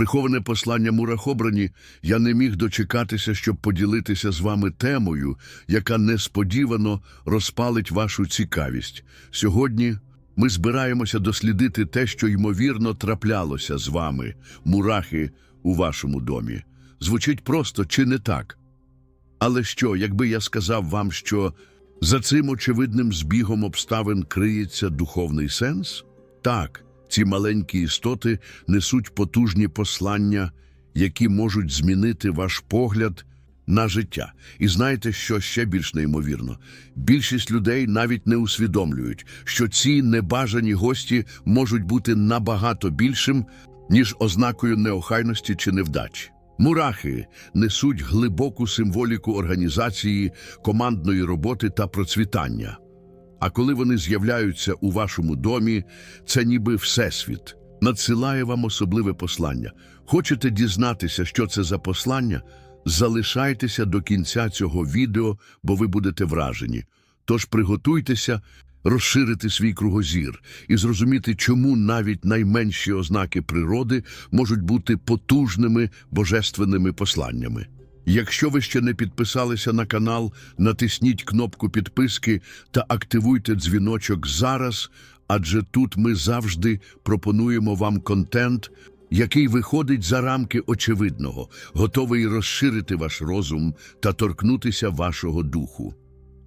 Приховане послання Мурахобрані, я не міг дочекатися, щоб поділитися з вами темою, яка несподівано розпалить вашу цікавість. Сьогодні ми збираємося дослідити те, що ймовірно траплялося з вами, мурахи у вашому домі. Звучить просто чи не так? Але що, якби я сказав вам, що за цим очевидним збігом обставин криється духовний сенс? Так, ці маленькі істоти несуть потужні послання, які можуть змінити ваш погляд на життя. І знаєте, що ще більш неймовірно? Більшість людей навіть не усвідомлюють, що ці небажані гості можуть бути набагато більшим, ніж ознакою неохайності чи невдачі. Мурахи несуть глибоку символіку організації, командної роботи та процвітання. А коли вони з'являються у вашому домі, це ніби Всесвіт надсилає вам особливе послання. Хочете дізнатися, що це за послання? Залишайтеся до кінця цього відео, бо ви будете вражені. Тож приготуйтеся розширити свій кругозір і зрозуміти, чому навіть найменші ознаки природи можуть бути потужними божественними посланнями. Якщо ви ще не підписалися на канал, натисніть кнопку підписки та активуйте дзвіночок зараз, адже тут ми завжди пропонуємо вам контент, який виходить за рамки очевидного, готовий розширити ваш розум та торкнутися вашого духу.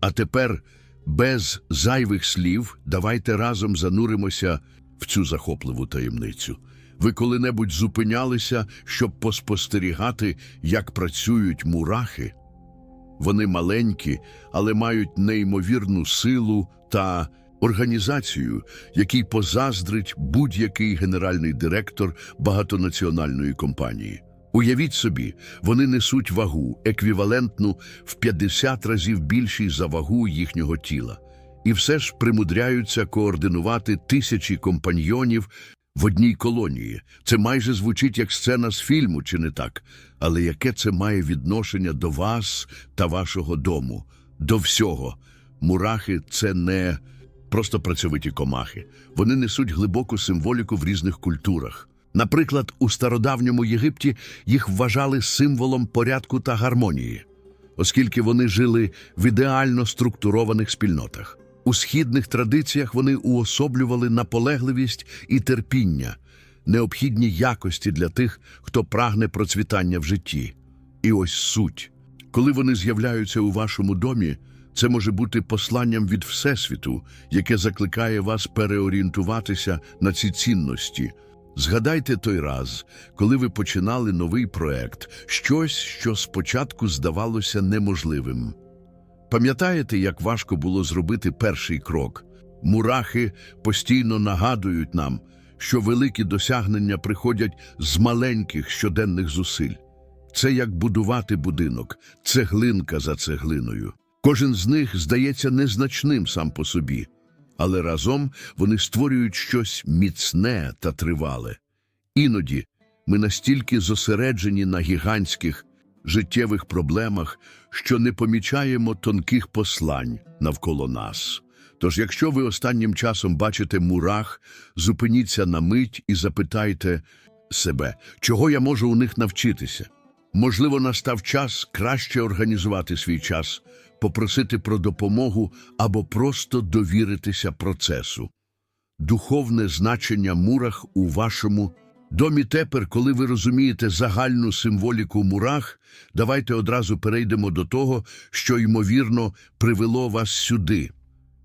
А тепер, без зайвих слів, давайте разом зануримося в цю захопливу таємницю. Ви коли-небудь зупинялися, щоб поспостерігати, як працюють мурахи? Вони маленькі, але мають неймовірну силу та організацію, якій позаздрить будь-який генеральний директор багатонаціональної компанії. Уявіть собі, вони несуть вагу, еквівалентну в 50 разів більшій за вагу їхнього тіла. І все ж примудряються координувати тисячі компаньйонів в одній колонії. Це майже звучить як сцена з фільму, чи не так? Але яке це має відношення до вас та вашого дому? До всього. Мурахи це не просто працьовиті комахи. Вони несуть глибоку символіку в різних культурах. Наприклад, у стародавньому Єгипті їх вважали символом порядку та гармонії, оскільки вони жили в ідеально структурованих спільнотах. У східних традиціях вони уособлювали наполегливість і терпіння, необхідні якості для тих, хто прагне процвітання в житті. І ось суть. Коли вони з'являються у вашому домі, це може бути посланням від Всесвіту, яке закликає вас переорієнтуватися на ці цінності. Згадайте той раз, коли ви починали новий проект, щось, що спочатку здавалося неможливим. Пам'ятаєте, як важко було зробити перший крок? Мурахи постійно нагадують нам, що великі досягнення приходять з маленьких щоденних зусиль. Це як будувати будинок, цеглинка за цеглиною. Кожен з них здається незначним сам по собі, але разом вони створюють щось міцне та тривале. Іноді ми настільки зосереджені на гігантських життєвих проблемах, що не помічаємо тонких послань навколо нас. Тож, якщо ви останнім часом бачите мурах, зупиніться на мить і запитайте себе, чого я можу у них навчитися. Можливо, настав час краще організувати свій час, попросити про допомогу або просто довіритися процесу. Духовне значення мурах у вашому домі тепер, коли ви розумієте загальну символіку мурах, давайте одразу перейдемо до того, що, ймовірно, привело вас сюди.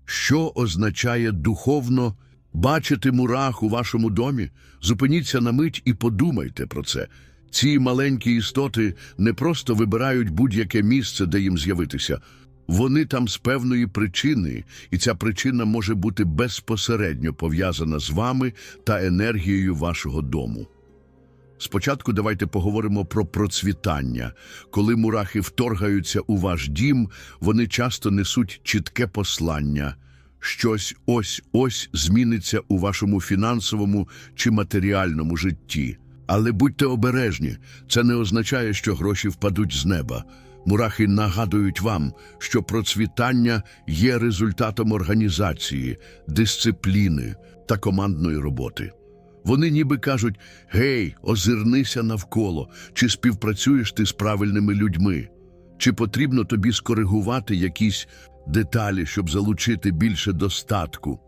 Що означає духовно бачити мурах у вашому домі? Зупиніться на мить і подумайте про це. Ці маленькі істоти не просто вибирають будь-яке місце, де їм з'явитися. Вони там з певної причини, і ця причина може бути безпосередньо пов'язана з вами та енергією вашого дому. Спочатку давайте поговоримо про процвітання. Коли мурахи вторгаються у ваш дім, вони часто несуть чітке послання. Щось ось-ось зміниться у вашому фінансовому чи матеріальному житті. Але будьте обережні, це не означає, що гроші впадуть з неба. Мурахи нагадують вам, що процвітання є результатом організації, дисципліни та командної роботи. Вони ніби кажуть: гей, озирнися навколо, чи співпрацюєш ти з правильними людьми, чи потрібно тобі скоригувати якісь деталі, щоб залучити більше достатку.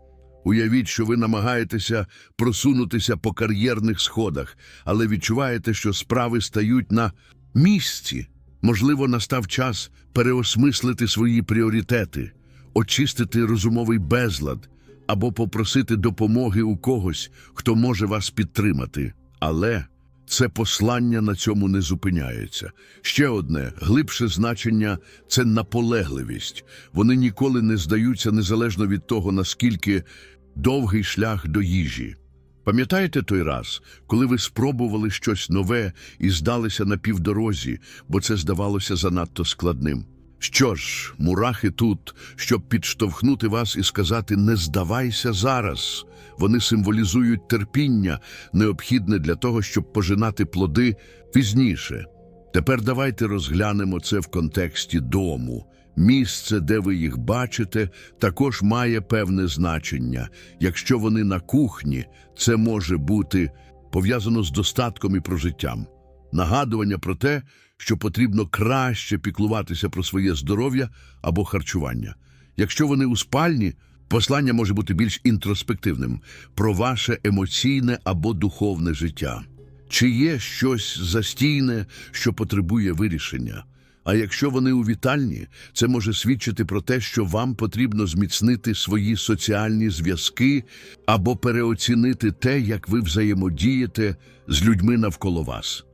Уявіть, що ви намагаєтеся просунутися по кар'єрних сходах, але відчуваєте, що справи стають на місці. Можливо, настав час переосмислити свої пріоритети, очистити розумовий безлад або попросити допомоги у когось, хто може вас підтримати. Але це послання на цьому не зупиняється. Ще одне глибше значення це наполегливість. Вони ніколи не здаються незалежно від того, наскільки довгий шлях до їжі. Пам'ятаєте той раз, коли ви спробували щось нове і здалися на півдорозі, бо це здавалося занадто складним? Що ж, мурахи тут, щоб підштовхнути вас і сказати «не здавайся зараз». Вони символізують терпіння, необхідне для того, щоб пожинати плоди пізніше. Тепер давайте розглянемо це в контексті дому. Місце, де ви їх бачите, також має певне значення. Якщо вони на кухні, це може бути пов'язано з достатком і прожиттям. Нагадування про те, що потрібно краще піклуватися про своє здоров'я або харчування. Якщо вони у спальні, послання може бути більш інтроспективним про ваше емоційне або духовне життя. Чи є щось застійне, що потребує вирішення? А якщо вони у вітальні, це може свідчити про те, що вам потрібно зміцнити свої соціальні зв'язки або переоцінити те, як ви взаємодієте з людьми навколо вас.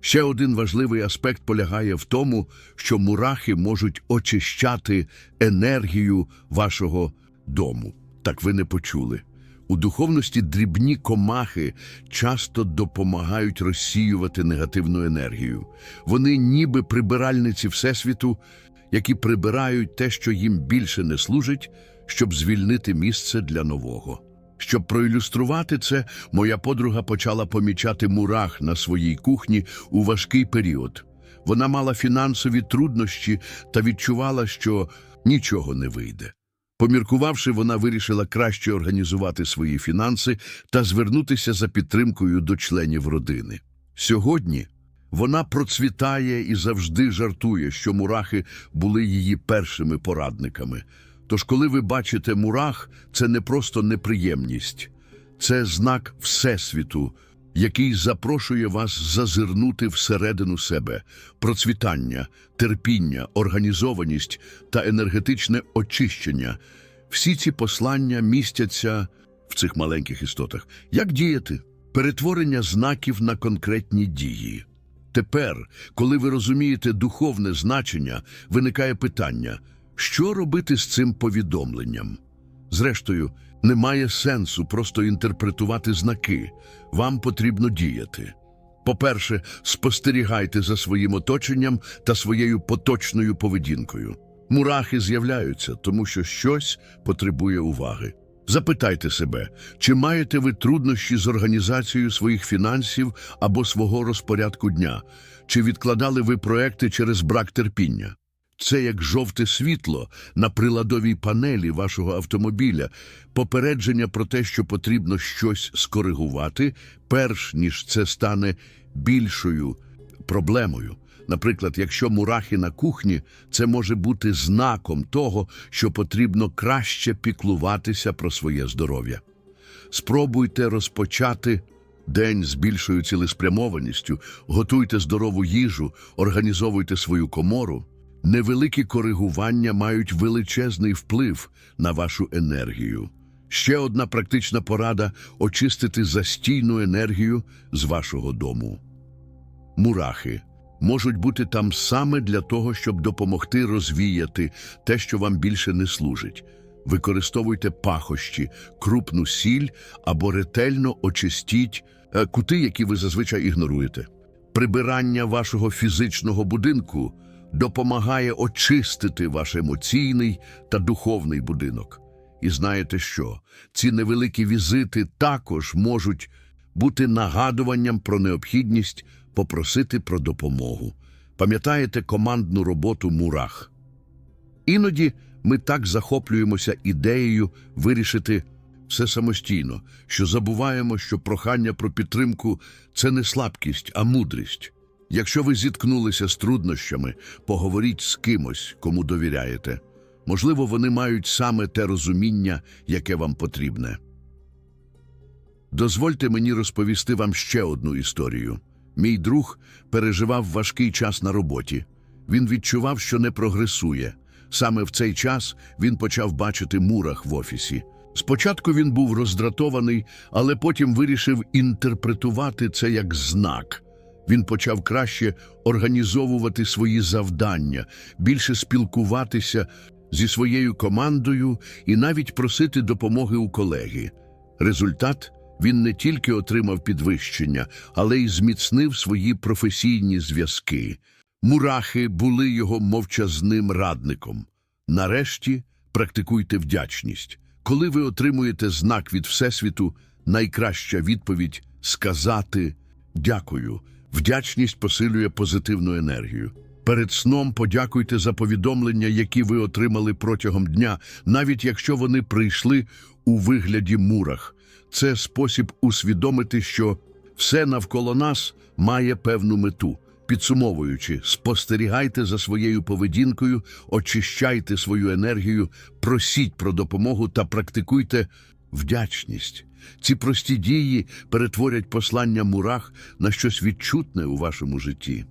Ще один важливий аспект полягає в тому, що мурахи можуть очищати енергію вашого дому. Так ви не почули. У духовності дрібні комахи часто допомагають розсіювати негативну енергію. Вони ніби прибиральниці Всесвіту, які прибирають те, що їм більше не служить, щоб звільнити місце для нового. Щоб проілюструвати це, моя подруга почала помічати мурах на своїй кухні у важкий період. Вона мала фінансові труднощі та відчувала, що нічого не вийде. Поміркувавши, вона вирішила краще організувати свої фінанси та звернутися за підтримкою до членів родини. Сьогодні вона процвітає і завжди жартує, що мурахи були її першими порадниками. Тож, коли ви бачите мурах, це не просто неприємність, це знак Всесвіту, який запрошує вас зазирнути всередину себе, процвітання, терпіння, організованість та енергетичне очищення. Всі ці послання містяться в цих маленьких істотах. Як діяти? Перетворення знаків на конкретні дії. Тепер, коли ви розумієте духовне значення, виникає питання, що робити з цим повідомленням? Зрештою, немає сенсу просто інтерпретувати знаки. Вам потрібно діяти. По-перше, спостерігайте за своїм оточенням та своєю поточною поведінкою. Мурахи з'являються, тому що щось потребує уваги. Запитайте себе, чи маєте ви труднощі з організацією своїх фінансів або свого розпорядку дня, чи відкладали ви проекти через брак терпіння? Це як жовте світло на приладовій панелі вашого автомобіля, попередження про те, що потрібно щось скоригувати, перш ніж це стане більшою проблемою. Наприклад, якщо мурахи на кухні, це може бути знаком того, що потрібно краще піклуватися про своє здоров'я. Спробуйте розпочати день з більшою цілеспрямованістю, готуйте здорову їжу, організовуйте свою комору. Невеликі коригування мають величезний вплив на вашу енергію. Ще одна практична порада очистити застійну енергію з вашого дому. Мурахи можуть бути там саме для того, щоб допомогти розвіяти те, що вам більше не служить. Використовуйте пахощі, крупну сіль або ретельно очистіть е, кути, які ви зазвичай ігноруєте. Прибирання вашого фізичного будинку допомагає очистити ваш емоційний та духовний будинок. І знаєте що? Ці невеликі візити також можуть бути нагадуванням про необхідність попросити про допомогу. Пам'ятаєте командну роботу мурах? Іноді ми так захоплюємося ідеєю вирішити все самостійно, що забуваємо, що прохання про підтримку це не слабкість, а мудрість. Якщо ви зіткнулися з труднощами, поговоріть з кимось, кому довіряєте. Можливо, вони мають саме те розуміння, яке вам потрібне. Дозвольте мені розповісти вам ще одну історію. Мій друг переживав важкий час на роботі. Він відчував, що не прогресує. Саме в цей час він почав бачити мурах в офісі. Спочатку він був роздратований, але потім вирішив інтерпретувати це як знак. Він почав краще організовувати свої завдання, більше спілкуватися зі своєю командою і навіть просити допомоги у колеги. Результат він не тільки отримав підвищення, але й зміцнив свої професійні зв'язки. Мурахи були його мовчазним радником. Нарешті практикуйте вдячність. Коли ви отримуєте знак від Всесвіту, найкраща відповідь сказати дякую. Вдячність посилює позитивну енергію. Перед сном подякуйте за повідомлення, які ви отримали протягом дня, навіть якщо вони прийшли у вигляді мурах. Це спосіб усвідомити, що все навколо нас має певну мету. Підсумовуючи, спостерігайте за своєю поведінкою, очищайте свою енергію, просіть про допомогу та практикуйте вдячність. Ці прості дії перетворять послання мурах на щось відчутне у вашому житті.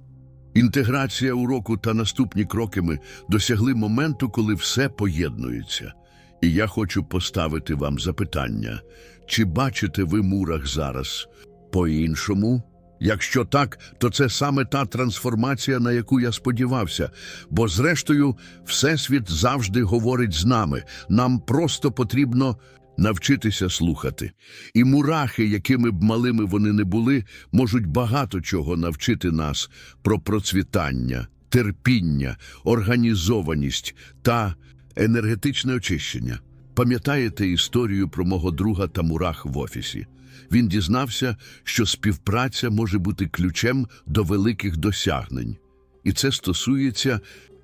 Інтеграція уроку та наступні кроки ми досягли моменту, коли все поєднується. І я хочу поставити вам запитання, чи бачите ви мурах зараз по-іншому? Якщо так, то це саме та трансформація, на яку я сподівався, бо зрештою Всесвіт завжди говорить з нами. Нам просто потрібно навчитися слухати. І мурахи, якими б малими вони не були, можуть багато чого навчити нас про процвітання, терпіння, організованість та енергетичне очищення. Пам'ятаєте історію про мого друга та мурах в офісі? Він дізнався, що співпраця може бути ключем до великих досягнень. І це стосується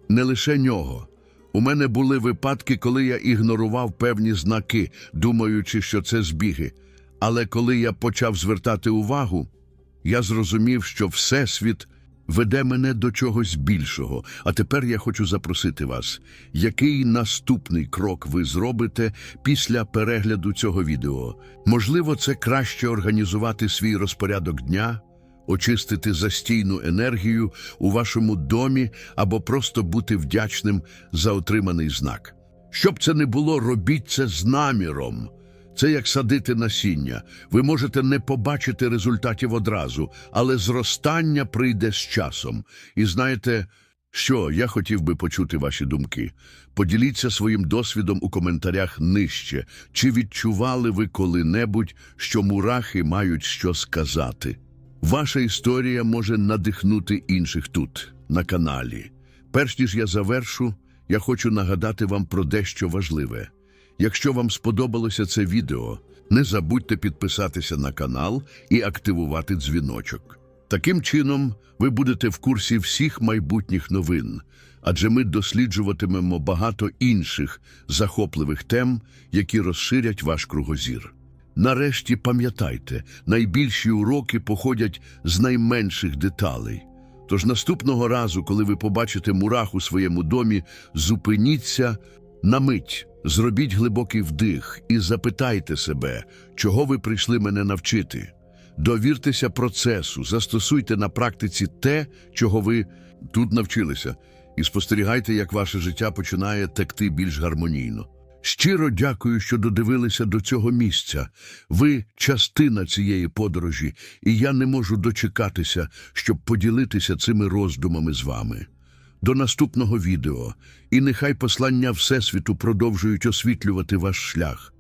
не лише нього. У мене були випадки, коли я ігнорував певні знаки, думаючи, що це збіги. Але коли я почав звертати увагу, я зрозумів, що Всесвіт веде мене до чогось більшого. А тепер я хочу запросити вас, який наступний крок ви зробите після перегляду цього відео? Можливо, це краще організувати свій розпорядок дня, очистити застійну енергію у вашому домі або просто бути вдячним за отриманий знак. Щоб це не було, робіть це з наміром. Це як садити насіння. Ви можете не побачити результатів одразу, але зростання прийде з часом. І знаєте, що я хотів би почути ваші думки. Поділіться своїм досвідом у коментарях нижче. Чи відчували ви коли-небудь, що мурахи мають що сказати? Ваша історія може надихнути інших тут, на каналі. Перш ніж я завершу, я хочу нагадати вам про дещо важливе. Якщо вам сподобалося це відео, не забудьте підписатися на канал і активувати дзвіночок. Таким чином, ви будете в курсі всіх майбутніх новин, адже ми досліджуватимемо багато інших захопливих тем, які розширять ваш кругозір. Нарешті пам'ятайте, найбільші уроки походять з найменших деталей. Тож наступного разу, коли ви побачите мурах у своєму домі, зупиніться на мить, зробіть глибокий вдих і запитайте себе, чого ви прийшли мене навчити. Довіртеся процесу, застосуйте на практиці те, чого ви тут навчилися, і спостерігайте, як ваше життя починає текти більш гармонійно. Щиро дякую, що додивилися до цього місця. Ви частина цієї подорожі, і я не можу дочекатися, щоб поділитися цими роздумами з вами. До наступного відео, і нехай послання Всесвіту продовжують освітлювати ваш шлях.